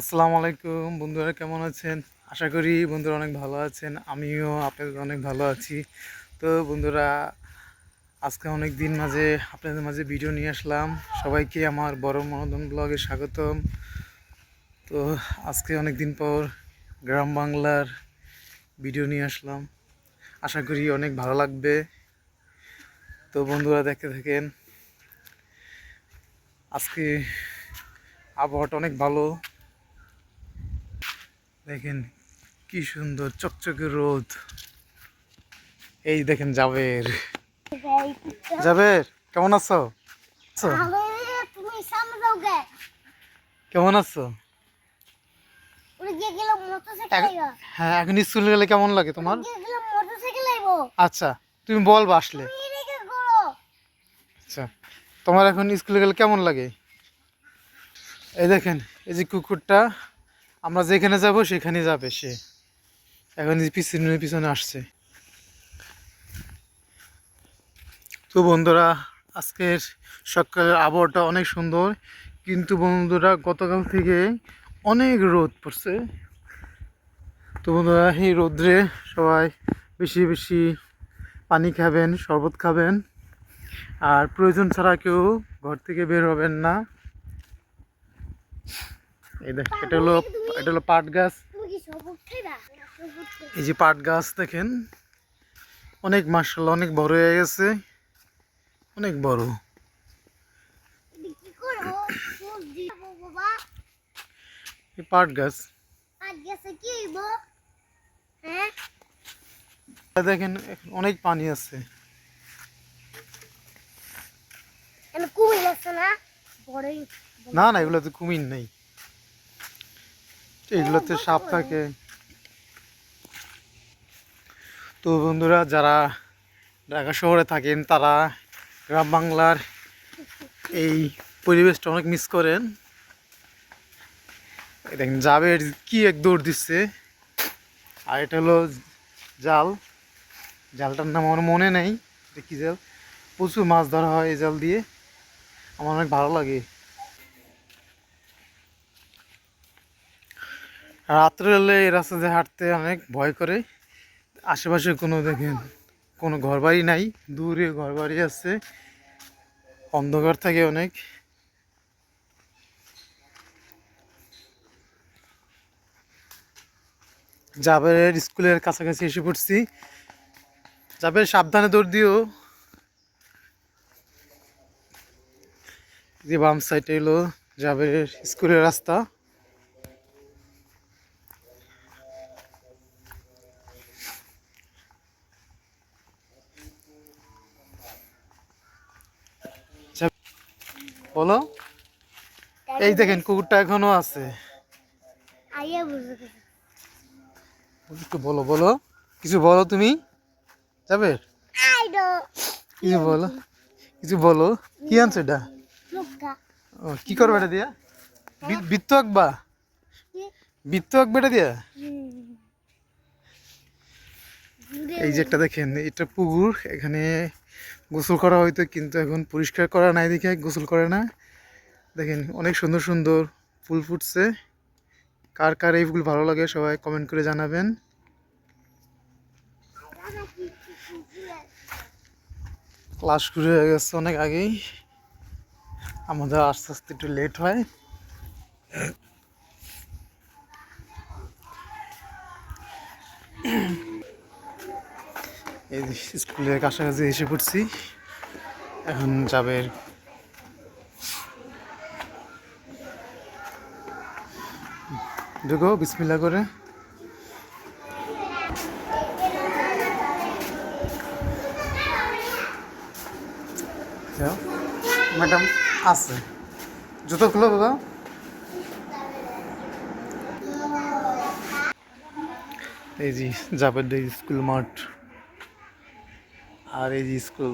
আসসালামু আলাইকুম। বন্ধুরা কেমন আছেন? আশা করি বন্ধুরা অনেক ভালো আছেন। আমিও আপনাদের অনেক ভালো আছি। তো বন্ধুরা, আজকে অনেক দিন মাঝে আপনাদের মাঝে ভিডিও নিয়ে আসলাম। সবাইকে আমার বড় মনোদন ব্লগে স্বাগতম। তো আজকে অনেক দিন পর গ্রাম বাংলার ভিডিও নিয়ে আসলাম। আশা করি অনেক ভালো লাগবে। তো বন্ধুরা, দেখতে থাকেন। আজকে আবহাওয়াটা অনেক ভালো। দেখেন কি সুন্দর, চকচকে রোদ। এই দেখেন জাবের। জাবের, কেমন আছো? কেমন আছো? হ্যাঁ এখন স্কুলে গেলে কেমন লাগে তোমার? আচ্ছা তুমি বলবা আসলে। আচ্ছা তোমার এখন স্কুলে গেলে কেমন লাগে? এই দেখেন, এই যে কুকুরটা। আমরা যেখানে যাব সেখানে যাবে সে। এখন পিছনে পিছনে আসছে। তো বন্ধুরা, আজকের সকালের আবহাওয়াটা অনেক সুন্দর। কিন্তু বন্ধুরা, গতকাল থেকে অনেক রোদ পড়ছে। তো বন্ধুরা, এই রোদ্রে সবাই বেশি বেশি পানি খাবেন, শরবত খাবেন। আর প্রয়োজন ছাড়া কেউ ঘর থেকে বের হবেন না। এটা হলো এটা হলো পাট গাছ। এই যে পাট গাছ দেখেন। অনেক মার্শাল্লাহ অনেক বড় হয়ে গেছে। অনেক বড়। পাট গাছ। দেখেন অনেক পানি আছে। না? না না এগুলোতে কুমির নেই। এগুলোতে সাপ থাকে। তো বন্ধুরা, যারা ঢাকা শহরে থাকেন, তারা গ্রাম বাংলার এই পরিবেশটা অনেক মিস করেন। দেখেন, জাবের কি এক দৌড় দিচ্ছে। আর এটা হলো জাল। জালটার নাম আমার মনে নেই কি জাল? প্রচুর মাছ ধরা হয় এই জাল দিয়ে। আমার অনেক ভালো লাগে। রাত্রে হলে এই রাস্তা দিয়ে হাঁটতে অনেক ভয় করে। আশেপাশে কোনো দেখেন, কোনো ঘরবাড়ি নাই, দূরে ঘরবাড়ি আছে। অন্ধকার থাকে অনেক। জাবের স্কুলের কাছাকাছি এসে পড়ছি। জাবের সাবধানে দৌড় দিও। যে বাম সাইডে এলো জাবের স্কুলের রাস্তা। বলো। এই দেখেন কুকুরটা এখনও আছে। একটু বলো বলো। কিছু বলো তুমি। যাবে? কিছু বলো। কিছু বলো। কি আনছো এটা? ও কি করবে এটা দিয়া? বৃত্ত আঁকবা? কি? বৃত্ত আঁকবে এটা দিয়া? এই যে একটা দেখেন এটা পুকুর। এখানে গোসল করা হয়তো, কিন্তু এখন পরিষ্কার করা নাই দেখে গোসল করে না। দেখেন, অনেক সুন্দর সুন্দর ফুল ফুটছে। কার কার এই ফুল ভালো লাগে সবাই কমেন্ট করে জানাবেন। ক্লাস শুরু হয়ে গেছে অনেক আগেই। আমাদের আস্তে আস্তে একটু লেট হয়। এই স্কুলের কাছাকাছি এসে পড়ছি। এখন যাবে ঢুকো বিসমিল্লা করে। ম্যাডাম আছে। জুতো খুলো বাবা। এই যে জাবেরদের স্কুল মাঠ। আর এই যে স্কুল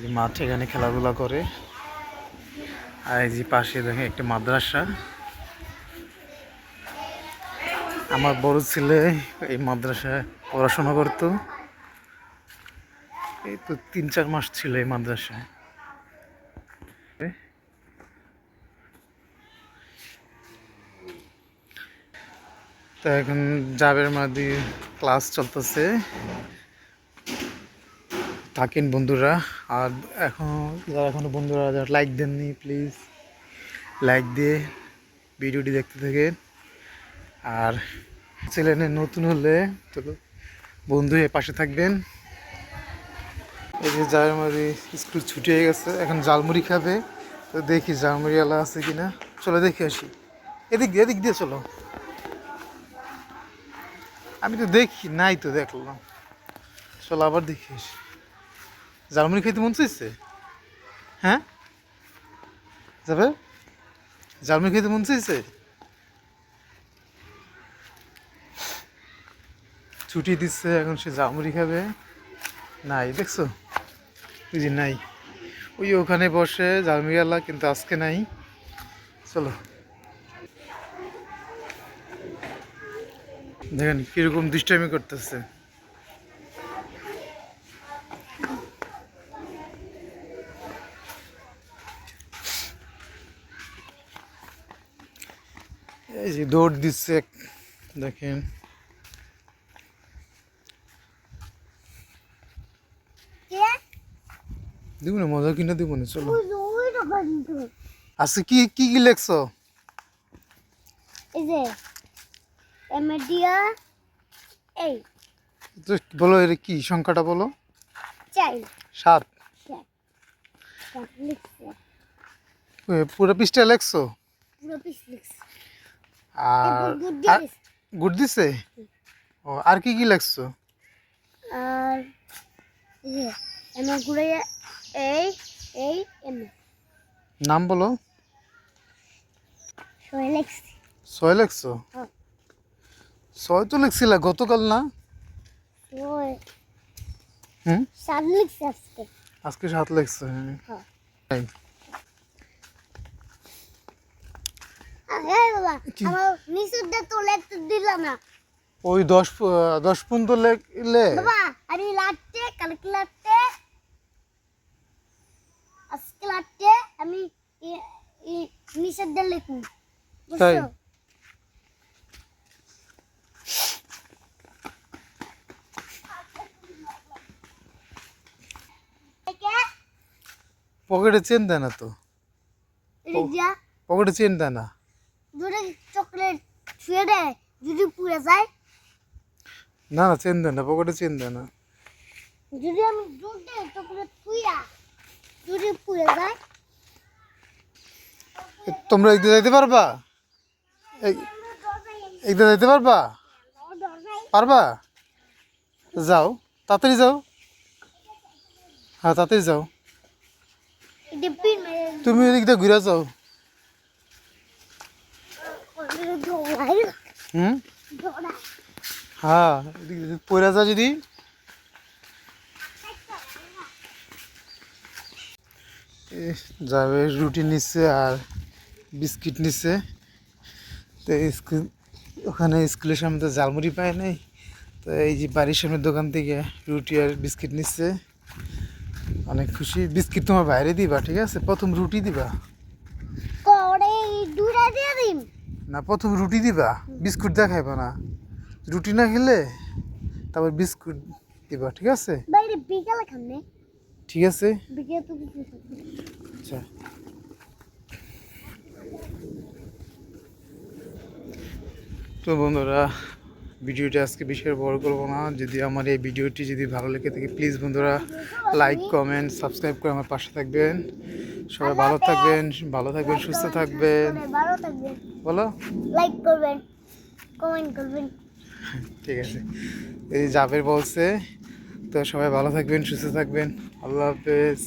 যে মাঠ এখানে খেলাধুলা করে। আর এই যে পাশে দেখেন একটা মাদ্রাসা। আমার বড় ছেলে এই মাদ্রাসায় পড়াশোনা করতো। এই তো তিন চার মাস ছিল এই মাদ্রাসায়। তো এখন জাবের মাদি ক্লাস চলতেছে। থাকেন বন্ধুরা, আর এখন যারা এখনও বন্ধুরা, যারা লাইক দেননি প্লিজ লাইক দিয়ে ভিডিওটি দেখতে থাকেন। আর চ্যানেলে নতুন হলে তো বন্ধু হয়ে পাশে থাকবেন। এই যে জাবের মাদি স্কুল ছুটি হয়ে গেছে, এখন জালমুড়ি খাবে। তো দেখি জালমুড়িওয়ালা আছে কিনা। চলো দেখে আসি। এদিক দিয়ে এদিক দিয়ে চলো। আমি তো দেখি, নাই তো দেখলাম। চলো আবার দেখিস জালমুড়ি খেতে মন চাইছে? হ্যাঁ? যাবে? জালমুড়ি খেতে মন চাইছে? ছুটি দিচ্ছে, এখন সে জালমুড়ি খাবে। নাই, দেখছ? যে নাই। ওই ওখানে বসে জালমুড়িওয়ালা কিন্তু আজকে নাই। চলো। দেখেন কীরকম দুষ্টামি করতেছে। এই যে দৌড় দিচ্ছে দেখেন। দিব না মজা কিনে দিব না চলো আজকে কি কি কি লেখছো? এই যে এমডিয়া এই। বলো এর কি সংখ্যাটা বলো? চাই সাত। পুরো পৃষ্ঠা লেখছো? পুরো পিস লিখছে। আর গুড দিছে। ও আর কি কি লেখছো? আর এই যে ঘুরে এই এই এমএ নাম বলো। লিখছে। ছয় লেখছো? হ্যাঁ। ছয় তো লেখছিলা গতকাল না? ওই হুম? সাত লিখছে আজকে। আজকে সাত লেখছো হ্যাঁ। হ্যাঁ। ওই দশ দশ পর্যন্ত লেখলে লাটতে কালকে লাটতে। আজকে লাটতে আমি দিয়ে তাই? বুঝছ একে পকেটে চেন দেয় না তো? পকেটে চেন দেয় না? যদি চকলেট ছুঁয়ে দেয় যদি পুড়ে যায়। না না চেন দেয় না পকেটে চেন দেয় না। যদি আমি দুধ দেয় চকলেট ছুঁয়া যদি পুড়ে যায়। তোমরা এদিকে যাইতে পারবা? এই- এদিকে যাইতে পারবা? পারবা? যাও তাড়াতাড়ি যাও। হ্যাঁ তাড়াতাড়ি যাও। তুমি এদিক ঘুরে যাও। হুম? হ্যাঁ এদিক পড়ে যা যদি। যাবে, রুটি নিচ্ছে আর বিস্কিট নিচ্ছে। তো স্কুল ওখানে স্কুলের সামনে তো জালমুড়ি পায় নাই। তো এই যে বাড়ির সামনের দোকান থেকে রুটি আর বিস্কিট নিচ্ছে। অনেক খুশি। বিস্কিট তোমার বাইরে দিবা ঠিক আছে? প্রথম রুটি দিবা। না প্রথম রুটি দিবা বিস্কুট দা খাইবা না। রুটি না খেলে তারপর বিস্কুট দিবা ঠিক আছে? বাইরে বিকালে খানে ঠিক আছে? বিকেলে তো কিছু আচ্ছা। তো বন্ধুরা ভিডিওটি আজকে বিশেষ বড় করব না। যদি আমার এই ভিডিওটি যদি ভালো লেগে থাকে প্লিজ বন্ধুরা লাইক কমেন্ট সাবস্ক্রাইব করে আমার পাশে থাকবেন। সবাই ভালো থাকবেন ভালো থাকবেন সুস্থ থাকবেন। বলো? লাইক করবেন কমেন্ট করবেন। ঠিক আছে। এই জাবের বলছে তো সবাই ভালো থাকবেন সুস্থ থাকবেন। আল্লাহ হাফেজ।